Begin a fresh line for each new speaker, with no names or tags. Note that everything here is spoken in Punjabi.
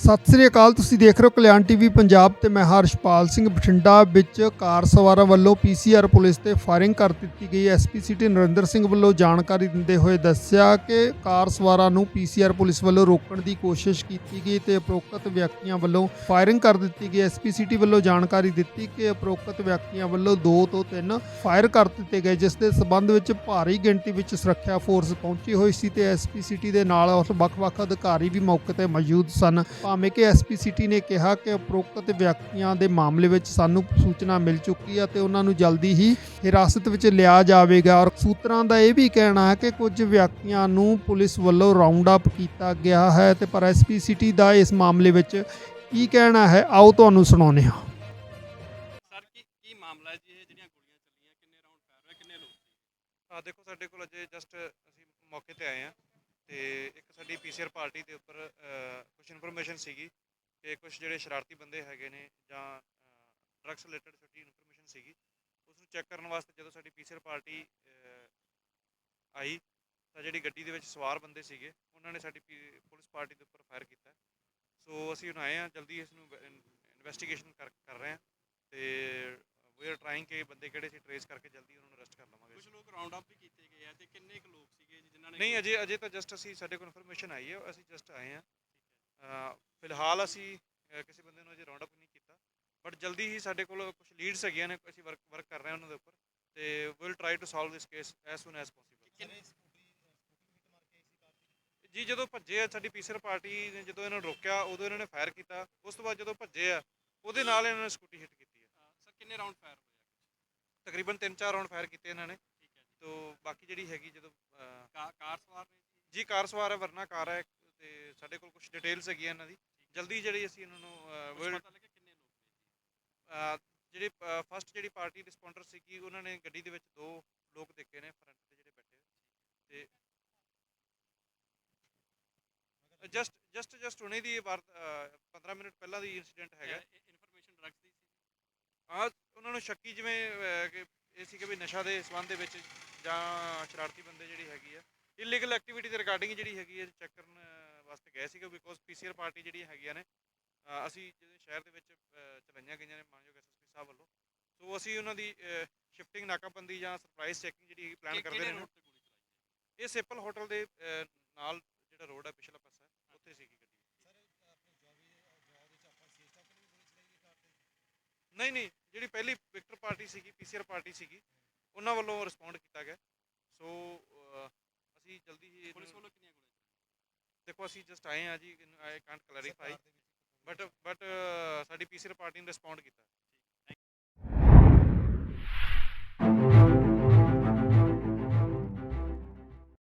ਸਤਿ ਸ੍ਰੀ ਅਕਾਲ, ਤੁਸੀਂ ਦੇਖ ਰਹੇ ਹੋ ਕਲਿਆਣ ਟੀਵੀ ਪੰਜਾਬ ਤੇ ਮੈਂ ਹਰਸ਼ਪਾਲ ਸਿੰਘ ਬਠਿੰਡਾ ਵਿੱਚ ਕਾਰ ਸਵਾਰਾਂ ਵੱਲੋਂ ਪੀਸੀਆਰ ਪੁਲਿਸ ਤੇ ਫਾਇਰਿੰਗ ਕਰ ਦਿੱਤੀ ਗਈ। ਐਸਪੀ ਸਿਟੀ ਨਰਿੰਦਰ ਸਿੰਘ ਵੱਲੋਂ ਜਾਣਕਾਰੀ ਦਿੰਦੇ ਹੋਏ ਦੱਸਿਆ ਕਿ ਕਾਰ ਸਵਾਰਾਂ ਨੂੰ ਪੀਸੀਆਰ ਪੁਲਿਸ ਵੱਲੋਂ ਰੋਕਣ ਦੀ ਕੋਸ਼ਿਸ਼ ਕੀਤੀ ਗਈ ਤੇ ਅਪਰੋਕਤ ਵਿਅਕਤੀਆਂ ਵੱਲੋਂ ਫਾਇਰਿੰਗ ਕਰ ਦਿੱਤੀ ਗਈ। ਐਸਪੀ ਸਿਟੀ ਵੱਲੋਂ ਜਾਣਕਾਰੀ ਦਿੱਤੀ ਕਿ ਅਪਰੋਕਤ ਵਿਅਕਤੀਆਂ ਵੱਲੋਂ 2 ਤੋਂ 3 ਫਾਇਰ ਕਰ ਦਿੱਤੇ ਗਏ, ਜਿਸ ਦੇ ਸਬੰਧ ਵਿੱਚ ਭਾਰੀ ਗਿਣਤੀ ਵਿੱਚ ਸੁਰੱਖਿਆ ਫੋਰਸ ਪਹੁੰਚੀ ਹੋਈ ਸੀ ਤੇ ਐਸਪੀ ਸਿਟੀ ਦੇ ਨਾਲ ਵੱਖ-ਵੱਖ ਅਧਿਕਾਰੀ ਵੀ ਮੌਕੇ ਤੇ ਮੌਜੂਦ ਸਨ। ਭਾਵੇਂ ਕਿ ਐਸਪੀ ਸਿਟੀ ਨੇ ਕਿਹਾ ਕਿ ਉਪਰੋਕਤ ਵਿਅਕਤੀਆਂ ਦੇ ਮਾਮਲੇ ਵਿੱਚ ਸਾਨੂੰ ਸੂਚਨਾ ਮਿਲ ਚੁੱਕੀ ਹੈ ਤੇ ਉਹਨਾਂ ਨੂੰ ਜਲਦੀ ਹੀ ਹਿਰਾਸਤ ਵਿੱਚ ਲਿਆ ਜਾਵੇਗਾ। ਔਰ ਸੂਤਰਾਂ ਦਾ ਇਹ ਵੀ ਕਹਿਣਾ ਹੈ ਕਿ ਕੁਝ ਵਿਅਕਤੀਆਂ ਨੂੰ ਪੁਲਿਸ ਵੱਲੋਂ ਰਾਉਂਡ ਅਪ ਕੀਤਾ ਗਿਆ ਹੈ ਤੇ ਪਰ ਐਸਪੀ ਸਿਟੀ ਦਾ ਇਸ ਮਾਮਲੇ ਵਿੱਚ ਕੀ ਕਹਿਣਾ ਹੈ ਆਓ ਤੁਹਾਨੂੰ ਸੁਣਾਉਂਦੇ ਹਾਂ।
ਸਰ ਕੀ ਕੀ ਮਾਮਲਾ ਹੈ ਜੀ? ਇਹ ਜਿਹੜੀਆਂ ਗੋਲੀਆਂ ਚੱਲੀਆਂ ਕਿੰਨੇ ਰਾਉਂਡ ਫਾਇਰ ਹੋਏ ਕਿੰਨੇ ਲੋਕ?
ਆ ਦੇਖੋ ਸਾਡੇ ਕੋਲ ਅਜੇ ਜਸਟ ਅਸੀਂ ਮੌਕੇ ਤੇ ਆਏ ਆ ਤੇ ਇੱਕ ਸਾਡੀ ਪੀਸੀਆਰ ਪਾਰਟੀ ਦੇ ਉੱਪਰ ਕੁਝ ਇਨਫੋਰਮੇਸ਼ਨ ਸੀਗੀ ਕਿ ਕੁਝ ਜਿਹੜੇ ਸ਼ਰਾਰਤੀ ਬੰਦੇ ਹੈਗੇ ਨੇ ਜਾਂ ਡਰੱਗਸ ਰਿਲੇਟਡ ਛੋਟੀ ਇਨਫੋਰਮੇਸ਼ਨ ਸੀਗੀ ਉਸ ਨੂੰ ਚੈੱਕ ਕਰਨ ਵਾਸਤੇ ਜਦੋਂ ਸਾਡੀ ਪੀਸੀਆਰ ਪਾਰਟੀ ਆਈ, ਤਾਂ ਜਿਹੜੀ ਗੱਡੀ ਦੇ ਵਿੱਚ ਸਵਾਰ ਬੰਦੇ ਸੀਗੇ, ਉਹਨਾਂ ਨੇ ਸਾਡੀ ਪੀ- ਪੁਲਿਸ ਪਾਰਟੀ ਦੇ ਉੱਪਰ ਫਾਇਰ ਕੀਤਾ। ਸੋ ਅਸੀਂ ਹੁਣ ਆਏ ਆ ਜਲਦੀ ਇਸ ਨੂੰ ਇਨਵੈਸਟੀਗੇਸ਼ਨ ਕਰ ਕਰ ਰਹੇ ਆ ਤੇ ਵੀ ਆਰ ਟਰਾਈਂਗ ਕਿ ਬੰਦੇ ਕਿਹੜੇ ਸੀ ਟਰੇਸ ਕਰਕੇ ਜਲਦੀ ਉਹਨਾਂ ਨੂੰ ਅਰੈਸਟ ਕਰ ਲਵਾਂਗੇ।
ਕੁਝ ਲੋਕ ਰਾਉਂਡ ਅਪ ਵੀ ਕੀਤੇ ਗਏ ਆ ਤੇ ਕਿੰਨੇ ਕੁ ਲੋਕ ਸੀਗੇ ਜਿਨ੍ਹਾਂ ਨੇ
ਨਹੀਂ ਅਜੇ ਅਜੇ ਤਾਂ ਜਸਟ ਅਸੀਂ ਸਾਡੇ ਕੋਲ ਇਨਫੋਰਮੇਸ਼ਨ ਆਈ ਹੈ ਅਸੀਂ ਜਸਟ ਆਏ ਆ ਫਿਲਹਾਲ ਅਸੀਂ ਕਿਸੇ ਬੰਦੇ ਨੂੰ ਅਜੇ ਰਾਉਂਡ ਅਪ ਨਹੀਂ ਕੀਤਾ। ਬਟ ਜਲਦੀ ਹੀ ਸਾਡੇ ਕੋਲ ਕੁਝ ਲੀਡਸ ਹੈਗੀਆਂ ਨੇ ਅਸੀਂ ਵਰਕ ਵਰਕ ਕਰ ਰਹੇ ਹਾਂ ਉਹਨਾਂ ਦੇ ਉੱਪਰ। ਤੇ will try to solve this case as soon as possible ਜੀ ਜਦੋਂ ਭੱਜੇ ਆ ਸਾਡੀ ਪੀਸਰ ਪਾਰਟੀ ਨੇ ਜਦੋਂ ਇਹਨਾਂ ਨੂੰ ਰੋਕਿਆ ਉਦੋਂ ਇਹਨਾਂ ਨੇ ਫਾਇਰ ਕੀਤਾ। ਉਸ ਤੋਂ ਬਾਅਦ ਜਦੋਂ ਭੱਜੇ ਆ ਉਹਦੇ ਨਾਲ ਇਹਨਾਂ ਨੇ ਸਕੂਟੀ ਹਿੱਟ
ਕਿੰਨੇ ਰਾਉਂਡ ਫਾਇਰ ਹੋਏ ਆ
ਤਕਰੀਬਨ 3-4 ਰਾਉਂਡ ਫਾਇਰ ਕੀਤੇ ਇਹਨਾਂ ਨੇ।
ਠੀਕ ਹੈ ਜੀ।
ਤੋਂ ਬਾਕੀ ਜਿਹੜੀ ਹੈਗੀ ਜਦੋਂ ਅਹ,
ਕਾ- ਕਾਰ ਸਵਾਰ ਨੇ ਜੀ?
ਜੀ ਕਾਰ ਸਵਾਰ ਹੈ ਵਰਨਾ ਕਾਰ ਹੈ ਤੇ ਸਾਡੇ ਕੋਲ ਕੁਝ ਡਿਟੇਲਸ ਹੈਗੀਆਂ ਇਹਨਾਂ ਦੀ। ਜਲਦੀ ਜਿਹੜੀ ਅਸੀਂ ਇਹਨਾਂ ਨੂੰ ਅਹ,
ਕੁਛ
will-
ਪਤਾ ਲੱਗਿਆ ਕਿੰਨੇ ਲੋਕ ਨੇ ਜੀ?
ਅਹ, ਜਿਹੜੀ ਫਸਟ ਜਿਹੜੀ ਪਾਰਟੀ ਰਿਸਪੌਂਡਰ ਸੀਗੀ ਉਹਨਾਂ ਨੇ ਗੱਡੀ ਦੇ ਵਿੱਚ ਦੋ ਲੋਕ ਦੇਖੇ ਨੇ ਫਰੰਟ ਤੇ ਜਿਹੜੇ ਬੈਠੇ ਤੇ ਜਸਟ ਜਸਟ ਜਸਟ ਹੁਣੇ ਦੀ ਵਾਰ 15 ਮਿੰਟ ਪਹਿਲਾਂ ਦੀ ਇਨਸੀਡੈਂਟ ਹੈਗਾ।
ਇਨਫੋਰਮੇਸ਼ਨ ਡਰੱਗਸ ਦੀ
ਆ ਉਹਨਾਂ ਨੂੰ ਸ਼ੱਕੀ ਜਿਵੇਂ ਅਹ, ਕਿ ਇਹ ਸੀ ਕਿ ਵੀ ਨਸ਼ਾ ਦੇ ਸੰਬੰਧ ਦੇ ਵਿੱਚ ਜਾਂ ਸ਼ਰਾਰਤੀ ਬੰਦੇ ਜਿਹੜੀ ਹੈਗੀ ਆ ਇਲੀਗਲ ਐਕਟੀਵਿਟੀ ਦੇ ਰਿਗਾਰਡਿੰਗ ਜਿਹੜੀ ਹੈਗੀ ਹੈ ਚੈੱਕ ਕਰਨ ਅਹ, ਵਾਸਤੇ ਗਏ ਸੀਗੇ ਬਿਕੋਜ਼ ਪੀਸੀਆਰ ਪਾਰਟੀ ਜਿਹੜੀ ਹੈਗੀਆਂ ਨੇ ਅਹ, ਅਸੀਂ ਜਿਹੜੇ ਸ਼ਹਿਰ ਦੇ ਵਿੱਚ ਅਹ, ਚਲਾਈਆਂ ਗਈਆਂ ਨੇ ਮਾਨਯੋਗ ਐਸਐਸਪੀ ਸਾਹਿਬ ਵੱਲੋਂ। ਸੋ ਅਸੀਂ ਉਹਨਾਂ ਦੀ ਸ਼ਿਫਟਿੰਗ ਨਾਕਾਬੰਦੀ ਜਾਂ ਸਰਪ੍ਰਾਈਜ਼ ਚੈਕਿੰਗ ਜਿਹੜੀ ਪਲਾਨ ਕਰਦੇ ਨੇ ਇਹ ਸੇਪਲ ਹੋਟਲ ਦੇ ਅਹ, ਨਾਲ ਜਿਹੜਾ ਰੋਡ ਹੈ ਪਿਛਲਾ ਪਾਸਾ ਉੱਥੇ ਸੀਗੀ ਗੱਡੀ। ਨਹੀਂ ਨਹੀਂ ਜਿਹੜੀ ਪਹਿਲੀ ਵਿਕਟਰ ਪਾਰਟੀ ਸੀਗੀ ਪੀਸੀਆਰ ਪਾਰਟੀ ਸੀਗੀ ਉਹਨਾਂ ਵੱਲੋਂ ਰਿਸਪੌਂਡ ਕੀਤਾ ਗਿਆ। ਸੋ ਅਸੀਂ ਜਲਦੀ ਹੀ
ਪੁਲਿਸ ਵੱਲੋਂ ਕਿੰਨੀਆਂ ਗੋਲੀਆਂ
ਦੇਖੋ ਅਸੀਂ ਜਸਟ ਆਏ ਆ ਜੀ I can't clarify but but ਸਾਡੀ ਪੀਸੀਆਰ ਪਾਰਟੀ ਨੇ ਰਿਸਪੌਂਡ ਕੀਤਾ।